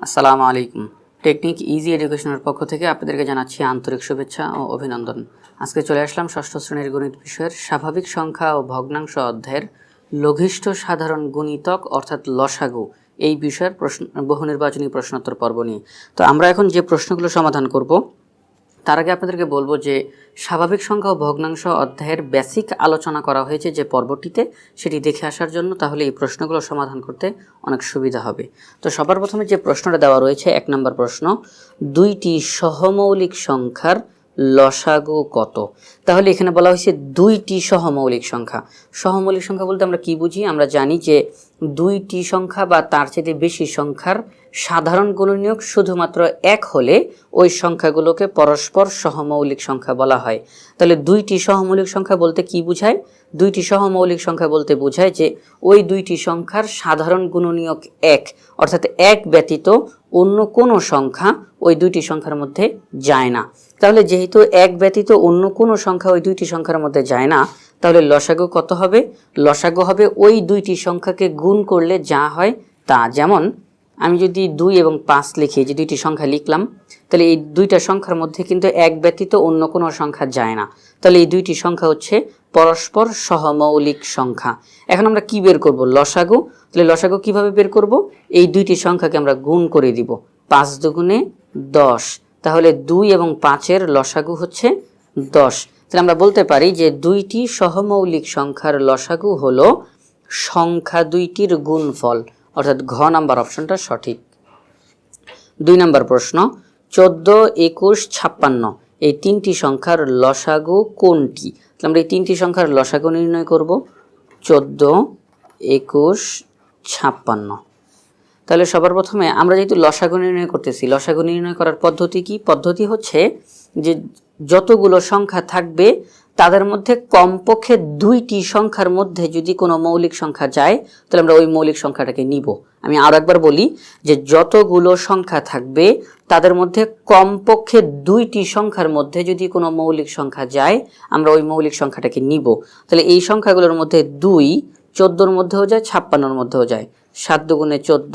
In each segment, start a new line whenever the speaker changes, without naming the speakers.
আসসালামু আলাইকুম। Technique easy এডুকেশনের পক্ষ থেকে আপনাদেরকে জানাচ্ছি আন্তরিক শুভেচ্ছা ও অভিনন্দন। আজকে চলে আসলাম ষষ্ঠ শ্রেণির গণিত বিষয়ের স্বাভাবিক সংখ্যা ও ভগ্নাংশ অধ্যায়ের লঘিষ্ঠ সাধারণ গুণিতক অর্থাৎ লসাগু এই বিষয়ের প্রশ্ন বহু নির্বাচনী প্রশ্নোত্তর পর্ব নিয়ে। তো আমরা এখন যে প্রশ্নগুলো সমাধান করব তার আগে আপনাদেরকে বলব যে স্বাভাবিক সংখ্যা ও ভগ্নাংশ অধ্যায়ের বেসিক আলোচনা করা হয়েছে যে পর্বটিতে, সেটি দেখে আসার জন্য তাহলে এই প্রশ্নগুলো সমাধান করতে অনেক সুবিধা হবে। তো সবার প্রথমে যে প্রশ্নটা দেওয়া রয়েছে, এক নম্বর প্রশ্ন, দুইটি সহমৌলিক সংখ্যার লসাগু কত? তাহলে এখানে বলা হয়েছে দুইটি সহমৌলিক সংখ্যা। সহমৌলিক সংখ্যা বলতে আমরা কি বুঝি? আমরা জানি যে দুইটি সংখ্যা বা তার চেয়ে বেশি সংখ্যার সাধারণ গুণনীয়ক শুধুমাত্র এক হলে ওই সংখ্যাগুলোকে পরস্পর সহমৌলিক সংখ্যা বলা হয়। তাহলে দুইটি সহমৌলিক সংখ্যা বলতে কি বোঝায়? দুইটি সহমৌলিক সংখ্যা বলতে বোঝায় যে ওই দুইটি সংখ্যার সাধারণ গুণনীয়ক এক, অর্থাৎ এক ব্যতীত অন্য কোনো সংখ্যা ওই দুইটি সংখ্যার মধ্যে যায় না। তাহলে যেহেতু এক ব্যতীত অন্য কোনো সংখ্যা ওই দুইটি সংখ্যার মধ্যে যায় না, তাহলে লসাগু কত হবে? লসাগু হবে ওই দুইটি সংখ্যাকে গুণ করলে যা হয় তা। যেমন, আমি যদি দুই এবং পাঁচ লিখি যে দুইটি সংখ্যা লিখলাম, তাহলে এই দুইটা সংখ্যার মধ্যে কিন্তু এক ব্যতীত অন্য কোনো সংখ্যা যায় না। তাহলে এই দুইটি সংখ্যা হচ্ছে পরস্পর সহমৌলিক সংখ্যা। এখন আমরা কি বের করব? লসাগু। তাহলে লসাগু কীভাবে বের করব? এই দুইটি সংখ্যাকে আমরা গুণ করে দিব। পাঁচ দুগুণে দশ। তাহলে দুই এবং পাঁচের লসাগু হচ্ছে দশ। তাহলে আমরা বলতে পারি যে দুইটি সহমৌলিক সংখ্যার লসাগু হল সংখ্যা দুইটির গুণফল, অর্থাৎ ঘ নাম্বার অপশনটা সঠিক। দুই নম্বর প্রশ্ন, চোদ্দ, একুশ, ছাপ্পান্ন, এই তিনটি সংখ্যার লসাগু কোনটি? তাহলে আমরা এই তিনটি সংখ্যার লসাগু নির্ণয় করব। চোদ্দ, একুশ, ছাপ্পান্ন। তাহলে সবার প্রথমে আমরা যেহেতু লসাগু নির্ণয় করতেছি, লসাগু নির্ণয় করার পদ্ধতি কি? পদ্ধতি হচ্ছে যে যতগুলো সংখ্যা থাকবে, তাদের মধ্যে কমপক্ষে দুইটি সংখ্যার মধ্যে যদি কোনো মৌলিক সংখ্যা যায়, তাহলে আমরা ওই মৌলিক সংখ্যাটাকে নিব। আমি আরও একবার বলি যে যতগুলো সংখ্যা থাকবে, তাদের মধ্যে কমপক্ষে দুইটি সংখ্যার মধ্যে যদি কোনো মৌলিক সংখ্যা যায়, আমরা ওই মৌলিক সংখ্যাটাকে নিব। তাহলে এই সংখ্যাগুলোর মধ্যে দুই, চোদ্দোর মধ্যেও যায়, ছাপ্পান্নর মধ্যেও যায়। সাত দুগুণে চোদ্দ,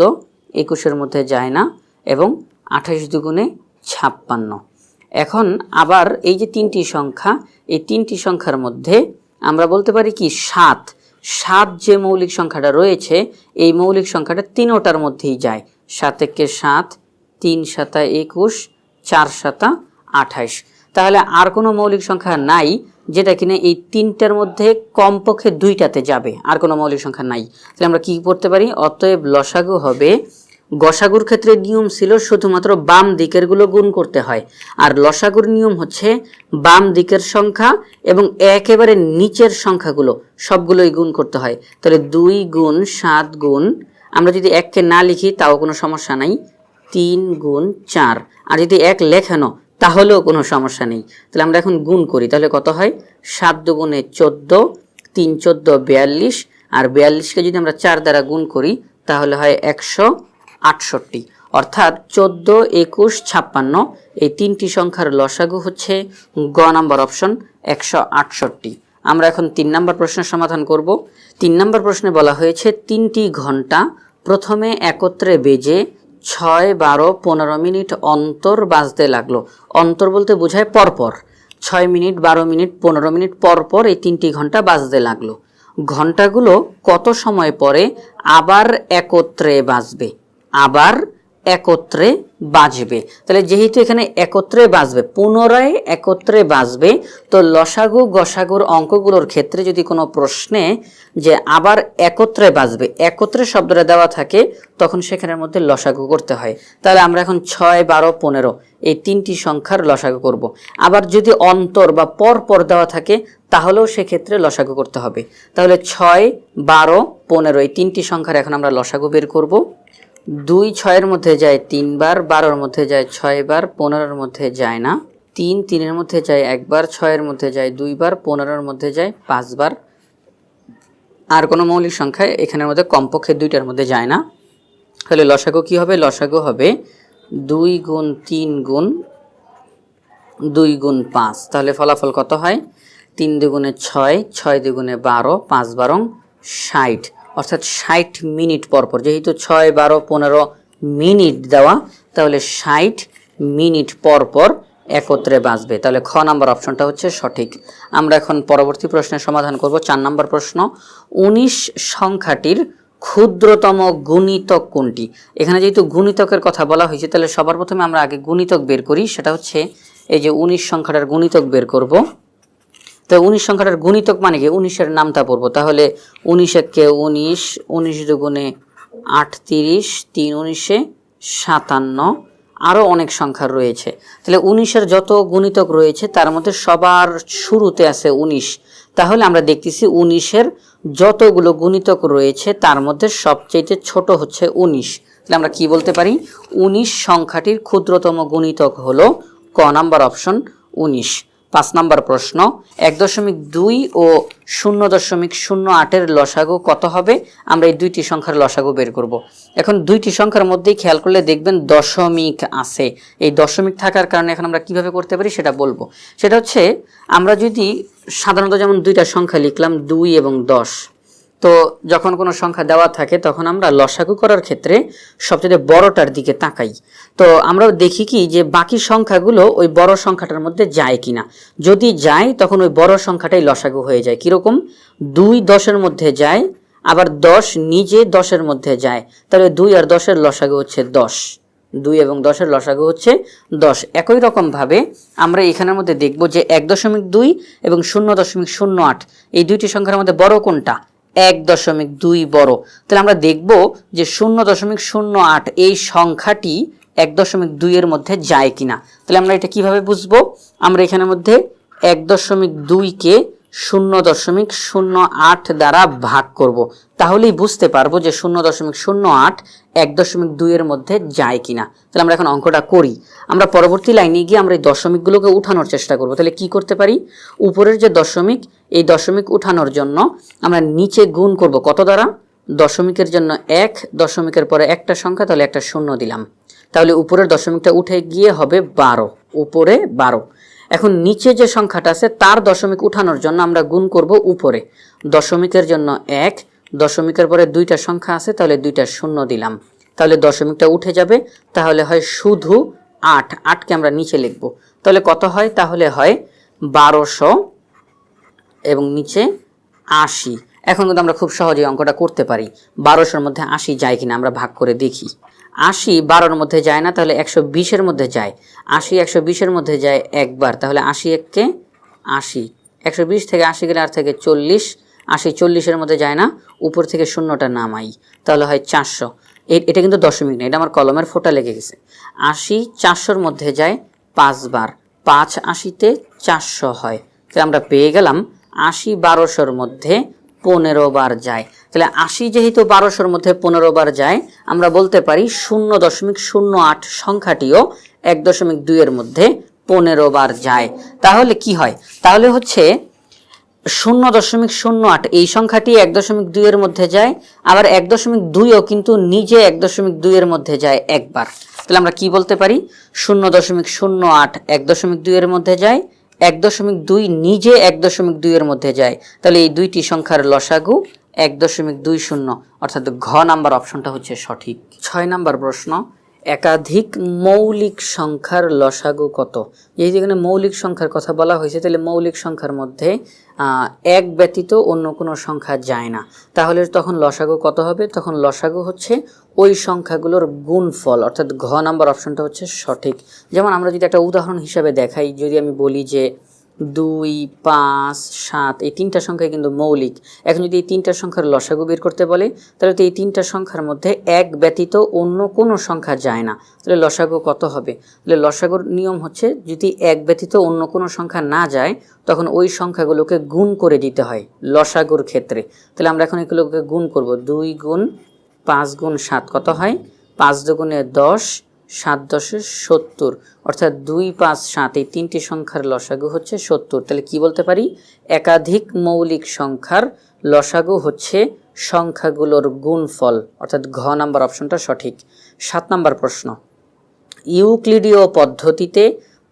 একুশের মধ্যে যায় না, এবং আঠাশ দুগুণে ছাপ্পান্ন। এখন আবার এই যে তিনটি সংখ্যা, এই তিনটি সংখ্যার মধ্যে আমরা বলতে পারি কি সাত। সাত যে মৌলিক সংখ্যাটা রয়েছে, এই মৌলিক সংখ্যাটা তিনোটার মধ্যেই যায়। সাত একে সাত, তিন সাতা একুশ, চার সাতা আঠাইশ তাহলে আর কোনো মৌলিক সংখ্যা নাই যেটা কিনা এই তিনটার মধ্যে কমপক্ষে দুইটাতে যাবে, আর কোনো মৌলিক সংখ্যা নাই। তাহলে আমরা কি করতে পারি? অতএব লসাগু হবে গসাগুর ক্ষেত্রে নিয়ম ছিল শুধুমাত্র বাম দিকেরগুলো গুণ করতে হয়, আর লসাগুর নিয়ম হচ্ছে বাম দিকের সংখ্যা এবং একেবারে নিচের সংখ্যাগুলো, সবগুলোই গুণ করতে হয়। তাহলে দুই গুণ সাত গুণ, আমরা যদি এককে না লিখি তাও কোনো সমস্যা নাই, তিন গুণ চার। আর যদি এক লেখানো তাহলেও কোনো সমস্যা নেই। তাহলে আমরা এখন গুণ করি। তাহলে কত হয়? সাত দুগুণে চোদ্দ, তিন চোদ্দ, বিয়াল্লিশ। আর বিয়াল্লিশকে যদি আমরা চার দ্বারা গুণ করি, তাহলে হয় একশো আটষট্টি। অর্থাৎ চোদ্দ, একুশ, ছাপ্পান্ন, এই তিনটি সংখ্যার লসাগু হচ্ছে গ নাম্বার অপশন, একশো আটষট্টি। আমরা এখন তিন নম্বর প্রশ্নের সমাধান করব। তিন নম্বর প্রশ্নে বলা হয়েছে, তিনটি ঘণ্টা প্রথমে একত্রে বেজে ছয় বারো পনেরো মিনিট অন্তর বাজতে লাগল। অন্তর বলতে বোঝায় পরপর। ছয় মিনিট, বারো মিনিট, পনেরো মিনিট পর পর এই তিনটি ঘণ্টা বাজতে লাগল। ঘন্টাগুলো কত সময় পরে আবার একত্রে বাজবে? আবার একত্রে বাজবে। তাহলে যেহেতু এখানে একত্রে বাজবে, পুনরায় একত্রে বাজবে, তো লসাগু, গসাগুর অঙ্কগুলোর ক্ষেত্রে যদি কোনো প্রশ্নে যে আবার একত্রে বাজবে, একত্রে শব্দটা দেওয়া থাকে, তখন সেখানের মধ্যে লসাগু করতে হয়। তাহলে আমরা এখন ছয়, বারো, পনেরো, এই তিনটি সংখ্যার লসাগু করব। আবার যদি অন্তর বা পর পর দেওয়া থাকে, তাহলেও সেক্ষেত্রে লসাগু করতে হবে। তাহলে ছয়, বারো, পনেরো, এই তিনটি সংখ্যার এখন আমরা লসাগু বের করব। দুই ছয়ের মধ্যে যায় তিনবার, বারোর মধ্যে যায় ছয়বার, পনেরোর মধ্যে যায় না। তিন তিনের মধ্যে যায় একবার, ছয়ের মধ্যে যায় দুইবার, পনেরোর মধ্যে যায় পাঁচবার। আর কোনো মৌলিক সংখ্যা এখানের মধ্যে কমপক্ষে দুইটার মধ্যে যায় না। তাহলে লসাগু কি হবে? লসাগু হবে দুই গুণ তিন গুণ দুই গুণ পাঁচ। তাহলে ফলাফল কত হয়? তিন দুগুণে ছয় ছয় দুগুণে বারো, পাঁচ বারং ষাট। অর্থাৎ ষাট মিনিট পর পর যেহেতু ছয়, বারো, পনেরো মিনিট দেওয়া, তাহলে ষাট মিনিট পর পর একত্রে বাঁচবে। তাহলে খ নাম্বার অপশনটা হচ্ছে সঠিক। আমরা এখন পরবর্তী প্রশ্নের সমাধান করব। চার নাম্বার প্রশ্ন, উনিশ সংখ্যাটির ক্ষুদ্রতম গুণিতক কোনটি? এখানে যেহেতু গুণিতকের কথা বলা হয়েছে, তাহলে সবার প্রথমে আমরা আগে গুণিতক বের করি। সেটা হচ্ছে এই যে উনিশ সংখ্যাটার গুণিতক বের করব। তো উনিশ সংখ্যাটার গুণিতক মানে কি? উনিশের নামটা পড়ব। তাহলে উনিশ একে উনিশ উনিশ দুগুণে আটত্রিশ তিন উনিশে সাতান্ন। আরও অনেক সংখ্যা রয়েছে। তাহলে উনিশের যত গুণিতক রয়েছে, তার মধ্যে সবার শুরুতে আছে উনিশ। তাহলে আমরা দেখতেছি উনিশের যতগুলো গুণিতক রয়েছে, তার মধ্যে সবচেয়ে ছোট হচ্ছে উনিশ। তাহলে আমরা কি বলতে পারি? উনিশ সংখ্যাটির ক্ষুদ্রতম গুণিতক হলো ক নাম্বার অপশন উনিশ। পাঁচ নাম্বার প্রশ্ন, এক দশমিক দুই ও শূন্য দশমিক শূন্য আটের লসাগু কত হবে? আমরা এই দুইটি সংখ্যার লসাগু বের করব। এখন দুইটি সংখ্যার মধ্যেই খেয়াল করলে দেখবেন দশমিক আছে। এই দশমিক থাকার কারণে এখন আমরা কীভাবে করতে পারি সেটা বলব। সেটা হচ্ছে, আমরা যদি সাধারণত যেমন দুইটা সংখ্যা লিখলাম, দুই এবং দশ, তো যখন কোনো সংখ্যা দেওয়া থাকে তখন আমরা লসাগু করার ক্ষেত্রে সবচেয়ে বড়টার দিকে তাকাই। তো আমরা দেখি কি যে বাকি সংখ্যাগুলো ওই বড় সংখ্যাটার মধ্যে যায় কিনা। যদি যায়, তখন ওই বড় সংখ্যাটাই লসাগু হয়ে যায়। কীরকম? দুই দশের মধ্যে যায়, আবার দশ নিজে দশের মধ্যে যায়। তাহলে দুই আর দশের লসাগু হচ্ছে দশ। দুই এবং দশের লসাগু হচ্ছে দশ। একই রকমভাবে আমরা এখানের মধ্যে দেখব যে এক দশমিক দুই এবং শূন্য দশমিক শূন্য আট, এই দুইটি সংখ্যার মধ্যে বড় কোনটা? এক দশমিক দুই বড়। তাহলে আমরা দেখব যে শূন্য দশমিক শূন্য আট এই সংখ্যাটি এক দশমিক দুইয়ের মধ্যে যায় কিনা। তাহলে আমরা এটা কীভাবে বুঝব? আমরা এখানের মধ্যে এক দশমিক দুইকে শূন্য দশমিক শূন্য আট দ্বারা ভাগ করব। তাহলেই বুঝতে পারব যে শূন্য দশমিক শূন্য আট এক দশমিক দুইয়ের মধ্যে যায় কিনা। তাহলে আমরা এখন অঙ্কটা করি। আমরা পরবর্তী লাইনে গিয়ে আমরা এই দশমিকগুলোকে উঠানোর চেষ্টা করব। তাহলে কি করতে পারি? উপরের যে দশমিক, এই দশমিক উঠানোর জন্য আমরা নিচে গুণ করব কত দ্বারা? দশমিকের জন্য এক, দশমিকের পরে একটা সংখ্যা, তাহলে একটা শূন্য দিলাম। তাহলে উপরের দশমিকটা উঠে গিয়ে হবে বারো। উপরে বারো। এখন নিচে যে সংখ্যাটা আছে, তার দশমিক উঠানোর জন্য আমরা গুণ করব উপরে। দশমিকের জন্য এক, দশমিকের পরে দুইটা সংখ্যা আছে, তাহলে দুইটা শূন্য দিলাম। তাহলে দশমিকটা উঠে যাবে, তাহলে হয় শুধু আট। আটকে আমরা নিচে লিখব। তাহলে কত হয়? তাহলে হয় বারোশো এবং নিচে আশি। এখন কিন্তু আমরা খুব সহজে অঙ্কটা করতে পারি। বারোশোর মধ্যে আশি যায় কিনা আমরা ভাগ করে দেখি। আশি বারোর মধ্যে যায় না, তাহলে একশো বিশের মধ্যে যায়। আশি, একশো বিশের মধ্যে যায় একবার, তাহলে আশি এককে আশি। একশো বিশ থেকে আশি গেলে আর থেকে চল্লিশ, আশি চল্লিশের মধ্যে যায় না, উপর থেকে শূন্যটা নামাই, তাহলে হয় চারশো। এটা কিন্তু দশমিক না, এটা আমার কলমের ফোটা লেগে গেছে। আশি চারশোর মধ্যে যায় পাঁচবার, পাঁচ আশিতে চারশো হয়। তাহলে আমরা পেয়ে গেলাম আশি বারোশোর মধ্যে পনেরো বার যায়। তাহলে আশি যেহেতু বারোশোর মধ্যে পনেরো বার যায়, আমরা বলতে পারি শূন্য দশমিক শূন্য আট সংখ্যাটিও এক দশমিক দুইয়ের মধ্যে পনেরো বার যায়। তাহলে কি হয়? তাহলে হচ্ছে শূন্য দশমিক শূন্য আট, এই সংখ্যাটি এক দশমিক দুইয়ের মধ্যে যায়, আবার এক দশমিক দুইও কিন্তু নিজে এক দশমিক দুইয়ের মধ্যে যায় একবার। তাহলে আমরা কি বলতে পারি? শূন্য দশমিক শূন্য আট এক দশমিক দুইয়ের মধ্যে যায় এক দশমিক দুই নিজে এক দশমিক দুইয়ের মধ্যে যায়। তাহলে এই দুইটি সংখ্যার লসাগু এক দশমিক দুই শূন্য। অর্থাৎ ঘ নাম্বার অপশনটা হচ্ছে সঠিক। ছয় নাম্বার প্রশ্ন, একাধিক মৌলিক সংখ্যার লসাগু কত? এই যেখানে মৌলিক সংখ্যার কথা বলা হয়েছে, তাহলে মৌলিক সংখ্যার মধ্যে এক ব্যতীত অন্য কোনো সংখ্যা যায় না। তাহলে তখন লসাগু কত হবে? তখন লসাগু হচ্ছে ওই সংখ্যাগুলোর গুণফল, অর্থাৎ ঘ নাম্বার অপশনটা হচ্ছে সঠিক। যেমন আমরা যদি একটা উদাহরণ হিসাবে দেখাই, যদি আমি বলি যে দুই, পাঁচ, সাত, এই তিনটা সংখ্যা কিন্তু মৌলিক। এখন যদি এই তিনটা সংখ্যার লসাগু বের করতে বলে, তাহলে তো এই তিনটা সংখ্যার মধ্যে এক ব্যতীত অন্য কোনো সংখ্যা যায় না। তাহলে লসাগু কত হবে? তাহলে লসাগুর নিয়ম হচ্ছে, যদি এক ব্যতীত অন্য কোনো সংখ্যা না যায়, তখন ওই সংখ্যাগুলোকে গুণ করে দিতে হয় লসাগুর ক্ষেত্রে। তাহলে আমরা এখন এগুলোকে গুণ করব। দুই গুণ পাঁচ গুণ সাত কত হয়? পাঁচ দুগুণে দশ, সাত দশে সত্তর। অর্থাৎ দুই পাঁচ সাত, এই তিনটি সংখ্যার লসাগু হচ্ছে সত্তর। তাহলে কি বলতে পারি? একাধিক মৌলিক সংখ্যার লসাগু হচ্ছে সংখ্যাগুলোর গুণফল। অর্থাৎ ঘ নাম্বার অপশনটা সঠিক। সাত নাম্বার প্রশ্ন। ইউক্লিডীয় পদ্ধতিতে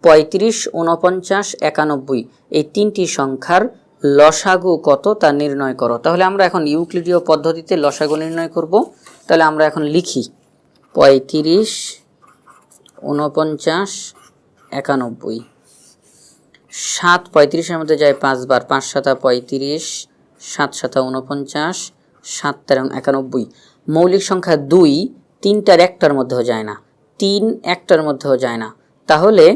পঁয়ত্রিশ উনপঞ্চাশ একানব্বই, এই তিনটি সংখ্যার লসাগু কত তা নির্ণয় করো। তাহলে আমরা এখন ইউক্লিডীয় পদ্ধতিতে লসাগু নির্ণয় করব। তাহলে আমরা এখন লিখি। পঁয়ত্রিশ উনপঞ্চাশ একানব্বই। সাত পঁয়ত্রিশের মধ্যে যায় পাঁচবার। পাঁচ সাতা পঁয়ত্রিশ, সাত সাতা উনপঞ্চাশ সাত তেরো একানব্বই। মৌলিক সংখ্যা দুই, তিনটার একটার মধ্যেও যায় না। তিন একটার মধ্যেও যায় না। তাহলে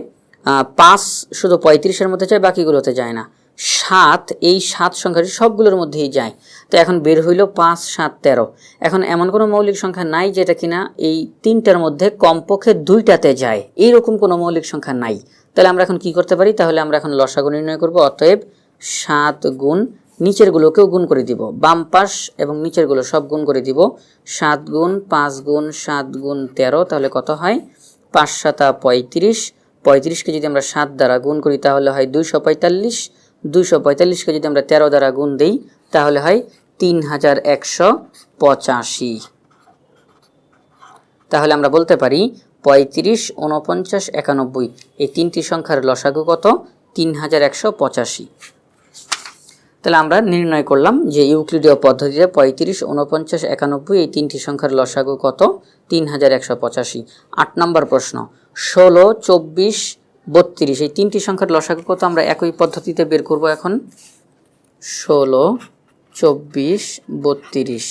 পাঁচ শুধু পঁয়ত্রিশের মধ্যে যায়, বাকিগুলোতে যায় না। সাত, এই সাত সংখ্যাটি সবগুলোর মধ্যেই যায়। তো এখন বের হইল পাঁচ, সাত, তেরো। এখন এমন কোনো মৌলিক সংখ্যা নাই যেটা কিনা এই তিনটার মধ্যে কমপক্ষে দুইটাতে যায়। এইরকম কোনো মৌলিক সংখ্যা নাই। তাহলে আমরা এখন কি করতে পারি? তাহলে আমরা এখন লসাগু নির্ণয় করব। অতএব সাত গুণ নিচেরগুলোকেও গুণ করে দিব। বাম পাশ এবং নিচেরগুলো সব গুণ করে দিব। সাত গুণ পাঁচ গুণ সাত গুণ তেরো, তাহলে কত হয়? পাঁচ সাতা পঁয়ত্রিশ। পঁয়ত্রিশকে যদি আমরা সাত দ্বারা গুণ করি, তাহলে হয় দুইশো পঁয়তাল্লিশ। দুইশো পঁয়তাল্লিশকে যদি আমরা তেরো দ্বারা গুণ দিই তাহলে হয় তিন হাজার একশো পঁচাশি। তাহলে আমরা বলতে পারি পঁয়ত্রিশ উনপঞ্চাশ একানব্বই, এই তিনটি সংখ্যার লসাগু কত? তিন হাজার একশো পঁচাশি। তাহলে আমরা নির্ণয় করলাম যে ইউক্লিডীয় পদ্ধতিতে পঁয়ত্রিশ উনপঞ্চাশ একানব্বই, এই তিনটি সংখ্যার লসাগু কত? তিন হাজার একশো পঁচাশি। আট নম্বর প্রশ্ন, ষোলো, চব্বিশ, বত্রিশ, এই তিনটি সংখ্যার লসাগু কত? আমরা একই পদ্ধতিতে বের করব এখন। ষোলো চব্বিশ, বত্রিশ।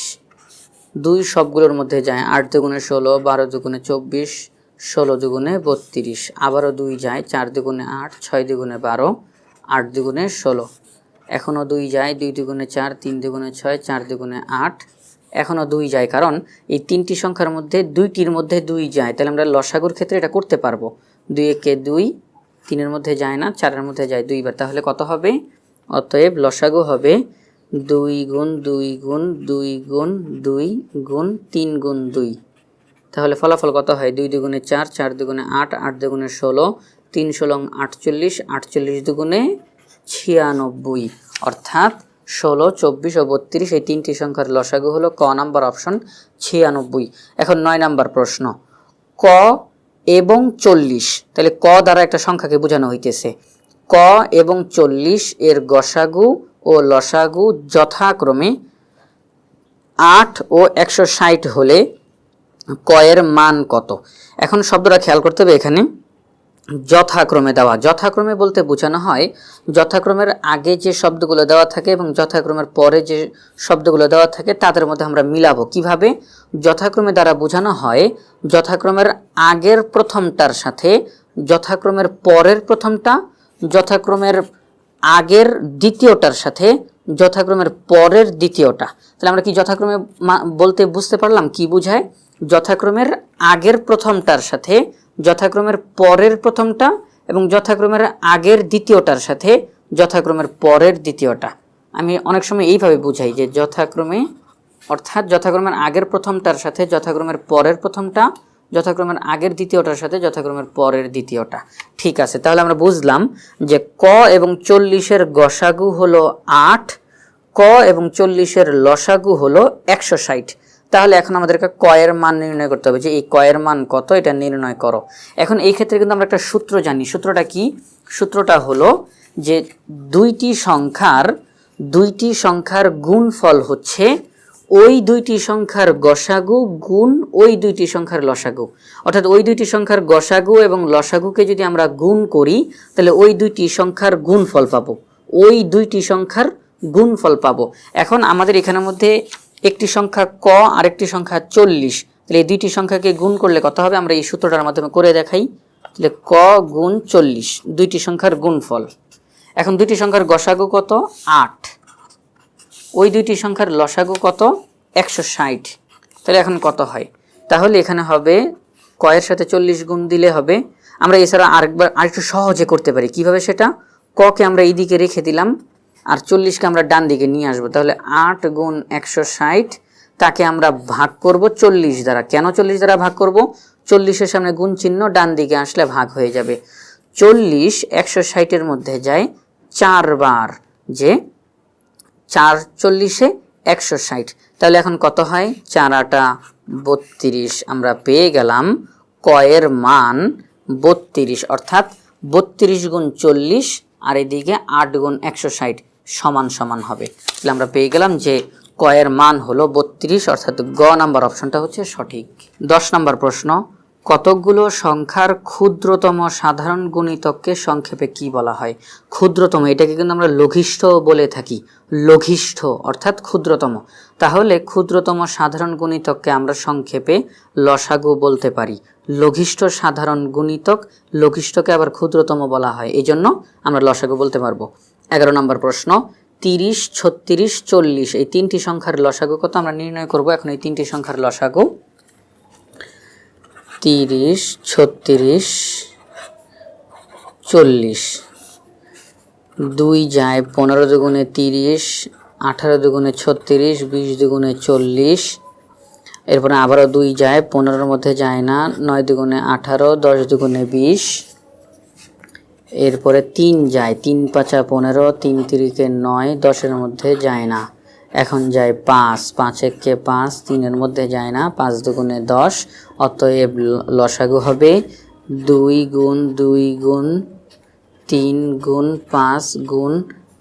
দুই সবগুলোর মধ্যে যায় আট দুগুণে ষোলো, বারো দুগুণে চব্বিশ, ষোলো দুগুণে বত্রিশ। আবারও দুই যায় চার দুগুণে আট, ছয় দুগুণে বারো, আট দুগুণে ষোলো। এখনও দুই যায় দুই দুগুণে চার, তিন দুগুণে ছয়, চার দুগুণে আট। এখনও দুই যায় কারণ এই তিনটি সংখ্যার মধ্যে দুইটির মধ্যে দুই যায়। তাহলে আমরা লসাগুর ক্ষেত্রে এটা করতে পারব। দুই একে দুই, তিনের মধ্যে যায় না, চারের মধ্যে যায় দুইবার। তাহলে কত হবে? অতএব লসাগু হবে দুই গুণ দুই গুণ দুই গুণ দুই গুণ তিন গুণ দুই। তাহলে ফলাফল কত হয়? দুই দুগুণে চার চার দুগুণে আট আট দুগুণে ষোলো, তিন ষোলো আটচল্লিশ আটচল্লিশ দুগুণে ছিয়ানব্বই। অর্থাৎ ষোলো, চব্বিশ ও বত্রিশ এই তিনটি সংখ্যার লসাগু হলো ক নাম্বার অপশন ছিয়ানব্বই। এখন নয় নাম্বার প্রশ্ন। ক এবং চল্লিশ। তাহলে ক দ্বারা একটা সংখ্যাকে বোঝানো হইতেছে। ক এবং চল্লিশ এর গসাগু ও লসাগু যথাক্রমে আট ও একশো ষাট হলে কয়ের মান কত? এখন শব্দটা খেয়াল করতে হবে এখানে। যথাক্রমে দেওয়া। যথাক্রমে বলতে বোঝানো হয়, যথাক্রমের আগে যে শব্দগুলো দেওয়া থাকে এবং যথাক্রমের পরে যে শব্দগুলো দেওয়া থাকে, তাদের মধ্যে আমরা মিলাবো। কীভাবে? যথাক্রমে দ্বারা বোঝানো হয়, যথাক্রমের আগের প্রথমটার সাথে, যথাক্রমের পরের প্রথমটা, যথাক্রমের আগের দ্বিতীয়টার সাথে যথাক্রমের পরের দ্বিতীয়টা। তাহলে আমরা কি যথাক্রমে বলতে বুঝতে পারলাম? কি বোঝায়? যথাক্রমের আগের প্রথমটার সাথে, যথাক্রমের পরের প্রথমটা এবং যথাক্রমের আগের দ্বিতীয়টার সাথে, যথাক্রমের পরের দ্বিতীয়টা। আমি অনেক সময় এইভাবে বুঝাই যে যথাক্রমে, অর্থাৎ যথাক্রমের আগের প্রথমটার সাথে, যথাক্রমের পরের প্রথমটা যথাক্রমের আগের দ্বিতীয়টার সাথে যথাক্রমের পরের দ্বিতীয়টা। ঠিক আছে, তাহলে আমরা বুঝলাম যে ক এবং চল্লিশের গসাগু হলো আট, ক এবং চল্লিশের লসাগু হলো একশো ষাট। তাহলে এখন আমাদেরকে কয়ের মান নির্ণয় করতে হবে যে এই কয়ের মান কত, এটা নির্ণয় করো। এখন এই ক্ষেত্রে কিন্তু আমরা একটা সূত্র জানি। সূত্রটা কি? সূত্রটা হলো যে দুইটি সংখ্যার দুইটি সংখ্যার গুণফল হচ্ছে ওই দুইটি সংখ্যার গসাগু গুণ ওই দুইটি সংখ্যার লসাগু। অর্থাৎ ওই দুইটি সংখ্যার গসাগু এবং লসাগুকে যদি আমরা গুণ করি, তাহলে ওই দুইটি সংখ্যার গুণফল পাবো। ওই দুইটি সংখ্যার গুণফল পাবো। এখন আমাদের এখানের মধ্যে একটি সংখ্যা ক, আরেকটি সংখ্যা চল্লিশ। তাহলে এই দুইটি সংখ্যাকে গুণ করলে কত হবে? আমরা এই সূত্রটার মাধ্যমে করে দেখাই। তাহলে ক গুণ চল্লিশ, দুইটি সংখ্যার গুণফল। এখন দুইটি সংখ্যার গসাগু কত? আট। ওই দুইটি সংখ্যার লসাগু কত? একশো ষাট। তাহলে এখন কত হয়? তাহলে এখানে হবে কয়ের সাথে চল্লিশ গুণ দিলে হবে। আমরা এছাড়া আরেকবার, আরেকটু সহজে করতে পারি। কীভাবে সেটা? ককে আমরা এই দিকে রেখে দিলাম আর চল্লিশকে আমরা ডান দিকে নিয়ে আসব। তাহলে আট গুণ একশো ষাট, তাকে আমরা ভাগ করব চল্লিশ দ্বারা। কেন চল্লিশ দ্বারা ভাগ করব? চল্লিশের সামনে গুণ চিহ্ন ডান দিকে আসলে ভাগ হয়ে যাবে। চল্লিশ একশো ষাটের মধ্যে যায় চারবার, যে চার চল্লিশে একশো ষাট। তাহলে এখন কত হয়? চার আটা বত্রিশ। আমরা পেয়ে গেলাম কয়ের মান বত্রিশ। অর্থাৎ বত্রিশ গুণ চল্লিশ আর এদিকে আট গুণ একশো ষাট সমান সমান হবে। তাহলে আমরা পেয়ে গেলাম যে কয়ের মান হলো বত্রিশ। অর্থাৎ গ নাম্বার অপশনটা হচ্ছে সঠিক। দশ নম্বর প্রশ্ন কতকগুলো সংখ্যার ক্ষুদ্রতম সাধারণ গুণিতককে সংক্ষেপে কি বলা হয়? ক্ষুদ্রতম, এটাকে কিন্তু আমরা লঘিষ্ঠ বলে থাকি। লঘিষ্ঠ, অর্থাৎ ক্ষুদ্রতম। তাহলে ক্ষুদ্রতম সাধারণ গুণিতককে আমরা সংক্ষেপে লসাগু বলতে পারি। লঘিষ্ঠ সাধারণ গুণিতক, লঘিষ্ঠকে আবার ক্ষুদ্রতম বলা হয়। এই জন্য আমরা লসাগু বলতে পারব। এগারো নম্বর প্রশ্ন, তিরিশ, ছত্রিশ, চল্লিশ, এই তিনটি সংখ্যার লসাগু কত আমরা নির্ণয় করব? এখন এই তিনটি সংখ্যার লসাগু তিরিশ, ছত্রিশ, চল্লিশ। দুই যায় পনেরো দুগুণে তিরিশ, আঠারো দুগুণে ছত্রিশ, বিশ দুগুণে চল্লিশ। এরপরে আবারও দুই যায়, পনেরোর মধ্যে যায় না, নয় দুগুণে আঠারো, দশ দুগুণে বিশ। এরপরে তিন যায়, তিন পাঁচা পনেরো, তিন তিরিকে নয়, দশের মধ্যে যায় না। এখন যায় পাঁচ পাঁচ এককে পাঁচ, তিনের মধ্যে যায় না, পাঁচ দুগুণে দশ, অতএব লসাগু হবে দুই গুণ দুই গুণ, তিন গুণ, পাঁচ গুণ,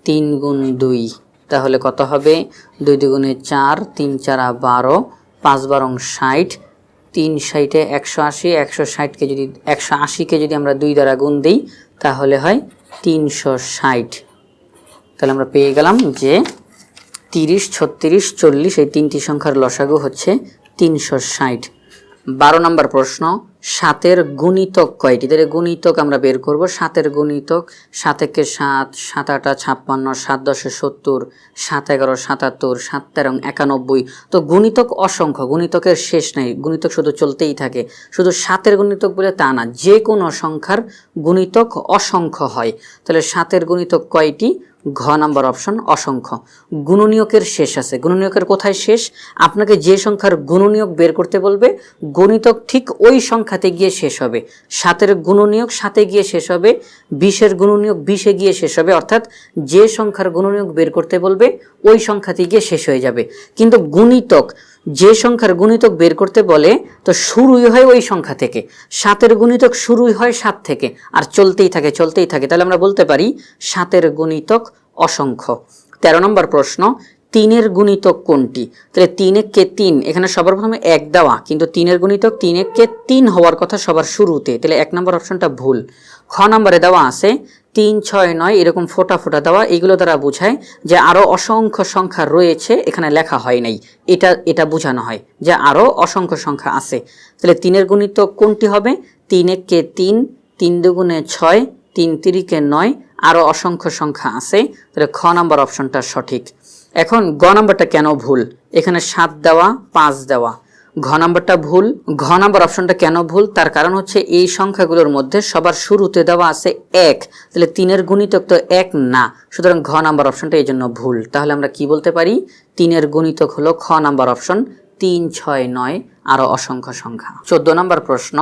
তিন গুণ দুই। তাহলে কত হবে? দুই দুগুণে চার, তিন চারা বারো, পাঁচ বারং ষাট, তিন ষাটে একশো আশি, একশো ষাটকে যদি, একশো আশিকে যদি আমরা দুই দ্বারা গুণ দিই, তাহলে হয় তিনশো ষাট। তাহলে আমরা পেয়ে গেলাম যে তিরিশ, ছত্রিশ, চল্লিশ এই তিনটি সংখ্যার লসাগু হচ্ছে তিনশো ষাট। বারো নম্বর প্রশ্ন, সাতের গুণিতক কয়টি? তাহলে গুণিতক আমরা বের করব, সাতের গুণিতক, সাত একে সাত সাত আটা ছাপ্পান্ন, সাত দশে সত্তর, সাত এগারো সাতাত্তর, সাত তেরো একানব্বই। তো গুণিতক অসংখ্য, গুণিতকের শেষ নেই, গুণিতক শুধু চলতেই থাকে। শুধু সাতের গুণিতক বলে তা না, যে কোনো সংখ্যার গুণিতক অসংখ্য হয়। তাহলে সাতের গুণিতক কয়টি? ঘ নাম্বার অপশন অসংখ্য। গুণনীয়কের শেষ আছে। গুণনীয়কের কোথায় শেষ? আপনাকে যে সংখ্যার গুণনীয়ক বের করতে বলবে, গণিতক ঠিক ওই সংখ্যাতে গিয়ে শেষ হবে। সাতের গুণনীয়ক সাতে গিয়ে শেষ হবে, বিশের গুণনীয়ক বিশে গিয়ে শেষ হবে। অর্থাৎ যে সংখ্যার গুণনীয়ক বের করতে বলবে, ওই সংখ্যাতে গিয়ে শেষ হয়ে যাবে। কিন্তু গুণিতক যে সংখ্যার গুণিতক বের করতে বলে, তো শুরুই হয় ওই সংখ্যা থেকে। সাতের গুণিতক শুরুই হয় সাত থেকে, আর চলতেই থাকে চলতেই থাকে। তাহলে আমরা বলতে পারি সাতের গুণিতক অসংখ্য। তেরো নম্বর প্রশ্ন, তিনের গুণিতক কোনটি? তাহলে তিন কে তিন, এখানে সবার প্রথমে এক দেওয়া, কিন্তু তিনের গুণিতক তিন কে তিন হওয়ার কথা সবার শুরুতে। তাহলে এক নম্বর অপশনটা ভুল। খ নম্বরে দেওয়া আছে, তিন, ছয়, নয় এরকম ফোটা ফোটা দেওয়া, এগুলো দ্বারা বোঝায় যে আরও অসংখ্য সংখ্যা রয়েছে, এখানে লেখা হয় নাই। এটা এটা বোঝানো হয় যে আরও অসংখ্য সংখ্যা আছে। তাহলে তিনের গুণিত কোনটি হবে? তিন কে তিন তিন দুগুণে ছয়, তিন তিরিকে নয় আরও অসংখ্য সংখ্যা আছে। তাহলে খ নাম্বার অপশনটা সঠিক। এখন গ নাম্বারটা কেন ভুল? এখানে সাত দেওয়া, পাঁচ দেওয়া। ঘ নাম্বারটা ভুল। ঘ নাম্বার অপশনটা কেন ভুল? তার কারণ হচ্ছে এই সংখ্যাগুলোর মধ্যে সবার শুরুতে দেওয়া আছে এক। তাহলে তিনের গুণিতক তো এক না। সুতরাং ঘ নাম্বার অপশনটা এই জন্য ভুল। তাহলে আমরা কি বলতে পারি? তিনের গুণিতক হলো খ নাম্বার অপশন তিন, ছয়, নয় আরও অসংখ্য সংখ্যা। চোদ্দ নম্বর প্রশ্ন,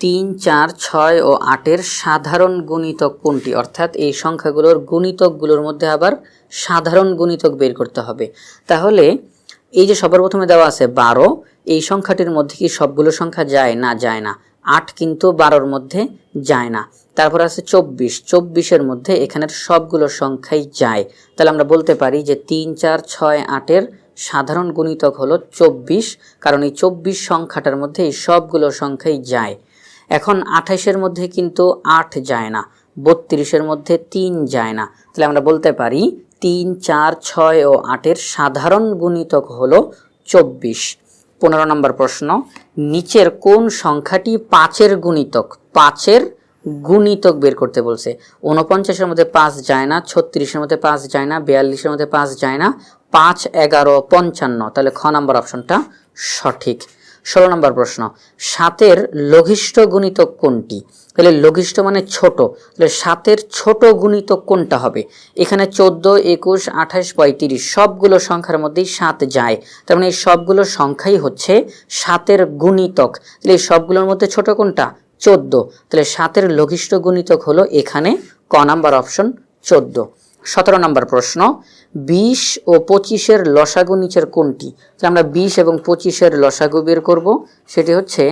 তিন, চার, ছয় ও আটের সাধারণ গুণিতক কোনটি? অর্থাৎ এই সংখ্যাগুলোর গুণিতকগুলোর মধ্যে আবার সাধারণ গুণিতক বের করতে হবে। তাহলে এই যে সবার প্রথমে দেওয়া আছে বারো এই সংখ্যাটির মধ্যে কি সবগুলো সংখ্যা যায় না যায় না? আট কিন্তু বারোর মধ্যে যায় না। তারপর আছে চব্বিশ। চব্বিশের মধ্যে এখানের সবগুলো সংখ্যাই যায়। তাহলে আমরা বলতে পারি যে তিন, চার, ছয়, আটের সাধারণ গুণিতক হলো চব্বিশ, কারণ এই চব্বিশ সংখ্যাটার মধ্যে এই সবগুলো সংখ্যাই যায়। এখন আঠাইশের মধ্যে কিন্তু আট যায় না, বত্রিশের মধ্যে তিন যায় না। তাহলে আমরা বলতে পারি তিন, চার, ছয় ও আটের সাধারণ গুণিতক হলো চব্বিশ। পনেরো নম্বর প্রশ্ন, নিচের কোন সংখ্যাটি পাঁচের গুণিতক? পাঁচের গুণিতক বের করতে বলছে। উনপঞ্চাশের মধ্যে পাঁচ যায় না, ছত্রিশের মধ্যে পাঁচ যায় না, বিয়াল্লিশের মধ্যে পাঁচ যায় না, পাঁচ, এগারো, পঞ্চান্ন। তাহলে খ নম্বর অপশনটা সঠিক। ষোলো নম্বর প্রশ্ন, সাতের লঘিষ্ঠ গুণিতক কোনটি? তাহলে লঘিষ্ঠ মানে ছোট, তাহলে সাতের ছোট গুণিতক কোনটা হবে? এখানে চোদ্দ, একুশ, আঠাশ, পঁয়ত্রিশ, সবগুলো সংখ্যার মধ্যেই সাত যায়। তার মানে এই সবগুলো সংখ্যাই হচ্ছে সাতের গুণিতক। তাহলে এই সবগুলোর মধ্যে ছোট কোনটা? চোদ্দ। তাহলে সাতের লঘিষ্ঠ গুণিতক হলো এখানে ক নাম্বার অপশন চোদ্দ। সতেরো নম্বর প্রশ্ন, বিশ ও পঁচিশের লসাগু নিচের কোনটি? আমরা বিশ এবং পঁচিশের লসাগু বের করব, সেটি হচ্ছে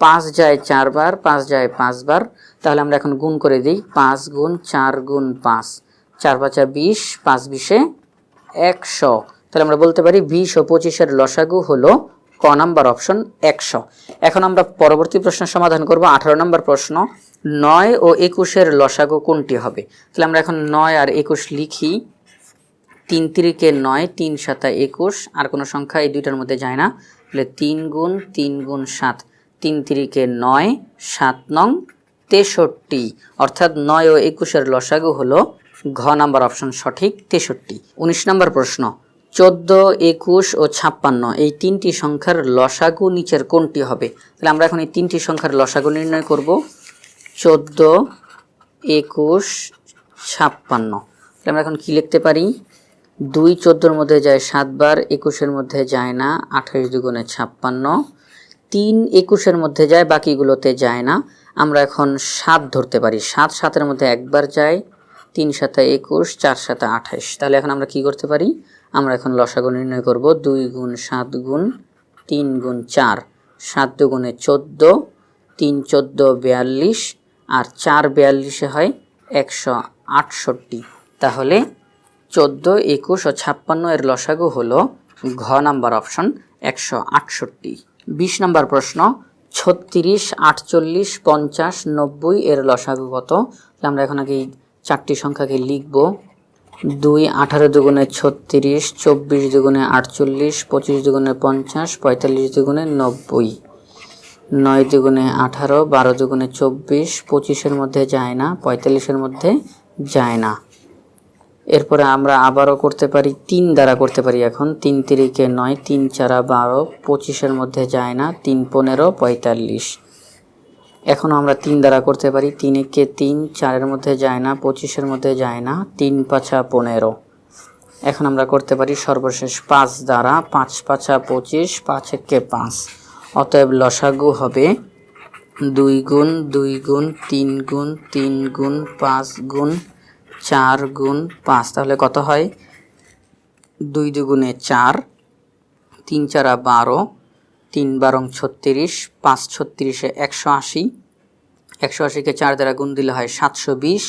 পাঁচ যায় চারবার পাঁচ যায় পাঁচবার তাহলে আমরা এখন গুণ করে দিই, পাঁচ গুণ চার গুণ পাঁচ। চার পাঁচা বিশ, পাঁচ বিশে একশো। তাহলে আমরা বলতে পারি বিশ ও পঁচিশের লসাগু হলো ক নাম্বার অপশন একশো। এখন আমরা পরবর্তী প্রশ্ন সমাধান করব, আঠারো নম্বর প্রশ্ন নয় ও একুশের লসাগু কোনটি হবে? তাহলে আমরা এখন নয় আর একুশ লিখি। তিন তিরিকে নয়, তিন সাতা একুশ, আর কোনো সংখ্যা এই দুইটার মধ্যে যায় না। তাহলে তিন গুণ তিন গুণ সাত, তিন তিরিকে নয়, সাত নং তেষট্টি। অর্থাৎ নয় ও একুশের লসাগু হলো ঘ নাম্বার অপশন সঠিক, তেষট্টি। উনিশ নম্বর প্রশ্ন, চোদ্দ, একুশ ও ছাপ্পান্ন, এই তিনটি সংখ্যার লসাগু নিচের কোনটি হবে? তাহলে আমরা এখন এই তিনটি সংখ্যার লসাগু নির্ণয় করব। চোদ্দ, একুশ, ছাপ্পান্ন। আমরা এখন কি লিখতে পারি? দুই চোদ্দোর মধ্যে যায় সাতবার একুশের মধ্যে যায় না, আঠাশ দুগুণে ছাপ্পান্ন। তিন একুশের মধ্যে যায়, বাকিগুলোতে যায় না। আমরা এখন সাত ধরতে পারি। সাত সাতের মধ্যে একবার যায়, তিন সাথে একুশ, চার সাথে আঠাশ। তাহলে এখন আমরা কি করতে পারি? আমরা এখন লসাগু নির্ণয় করব। দুই গুণ সাত গুণ তিন গুণ চার। সাত দুগুণে চোদ্দ, তিন চোদ্দ, বিয়াল্লিশ আর চার বিয়াল্লিশে হয় একশো আটষট্টি। তাহলে চোদ্দ, একুশ ও ছাপ্পান্ন এর লসাগু হলো ঘ নাম্বার অপশন একশো আটষট্টি। বিশ নাম্বার প্রশ্ন, ছত্রিশ, আটচল্লিশ, পঞ্চাশ, নব্বই এর লসাগু কত? আমরা এখন আগে এই চারটি সংখ্যাকে লিখব। দুই, আঠারো দুগুণে ছত্রিশ, চব্বিশ দুগুণে আটচল্লিশ, পঁচিশ দুগুণে পঞ্চাশ, পঁয়তাল্লিশ দুগুণে নব্বই। নয় দুগুণে আঠারো, বারো দুগুণে চব্বিশ, পঁচিশের মধ্যে যায় না, পঁয়তাল্লিশের মধ্যে যায় না। এরপরে আমরা আবারও করতে পারি, তিন দ্বারা করতে পারি এখন, তিন তিরিকে নয়, তিন চারা বারো, পঁচিশের মধ্যে যায় না, তিন পনেরো, পঁয়তাল্লিশ। এখনও আমরা তিন দ্বারা করতে পারি, তিন একে তিন, চারের মধ্যে যায় না, পঁচিশের মধ্যে যায় না, তিন পাঁচা পনেরো। এখন আমরা করতে পারি সর্বশেষ পাঁচ দ্বারা, পাঁচ পাঁচা পঁচিশ, পাঁচ একে পাঁচ। অতএব লসাগু হবে দুই গুণ দুই গুণ, তিন গুণ তিন গুণ, পাঁচ গুণ, চার গুণ, পাঁচ। তাহলে কত হয়? দুই দুগুণে চার, তিন চারা বারো, তিন বারং ছত্রিশ, পাঁচ ছত্রিশে একশো আশি। একশো আশিকে চার দ্বারা গুণ দিলে হয় সাতশো বিশ,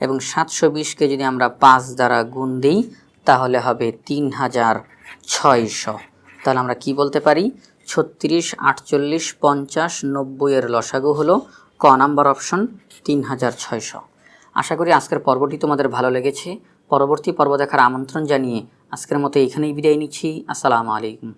এবং সাতশো বিশকে যদি আমরা পাঁচ দ্বারা গুণ দিই, তাহলে হবে তিন হাজার ছয়শো। তাহলে আমরা কি বলতে পারি? ছত্রিশ, আটচল্লিশ, পঞ্চাশ নব্বইয়ের লসাগু হলো ক নাম্বার অপশন তিন হাজার ছয়শো। আশা করি আজকের পর্বটি তোমাদের ভালো লেগেছে। পরবর্তী পর্ব দেখার আমন্ত্রণ জানিয়ে আজকের মতো এখানেই বিদায় নিচ্ছি। আসসালামু আলাইকুম।